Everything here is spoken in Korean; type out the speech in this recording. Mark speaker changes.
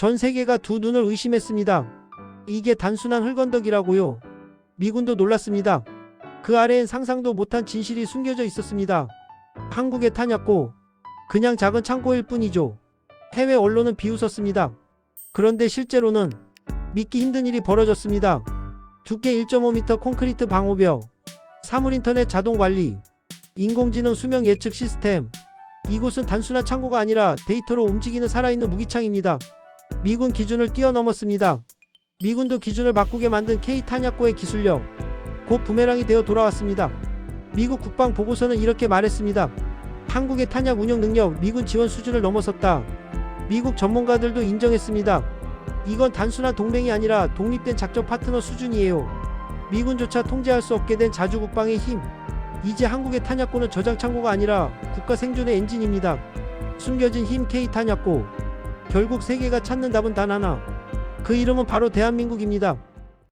Speaker 1: 전 세계가 두 눈을 의심했습니다. 이게 단순한 흙언덕이라고요. 미군도 놀랐습니다. 그 아래엔 상상도 못한 진실이 숨겨져 있었습니다. 한국의 탄약고 그냥 작은 창고일 뿐이죠. 해외 언론은 비웃었습니다. 그런데 실제로는 믿기 힘든 일이 벌어졌습니다. 두께 1.5m 콘크리트 방호벽, 사물 인터넷 자동 관리, 인공지능 수명 예측 시스템. 이곳은 단순한 창고가 아니라 데이터로 움직이는 살아있는 무기창입니다. 미군 기준을 뛰어넘었습니다. 미군도 기준을 바꾸게 만든 K 탄약고의 기술력. 곧 부메랑이 되어 돌아왔습니다. 미국 국방 보고서는 이렇게 말했습니다. 한국의 탄약 운영 능력 미군 지원 수준을 넘어섰다. 미국 전문가들도 인정했습니다. 이건 단순한 동맹이 아니라 독립된 작전 파트너 수준이에요. 미군조차 통제할 수 없게 된 자주 국방의 힘. 이제 한국의 탄약고는 저장 창고가 아니라 국가 생존의 엔진입니다. 숨겨진 힘 K 탄약고. 결국 세계가 찾는 답은 단 하나. 그 이름은 바로 대한민국입니다.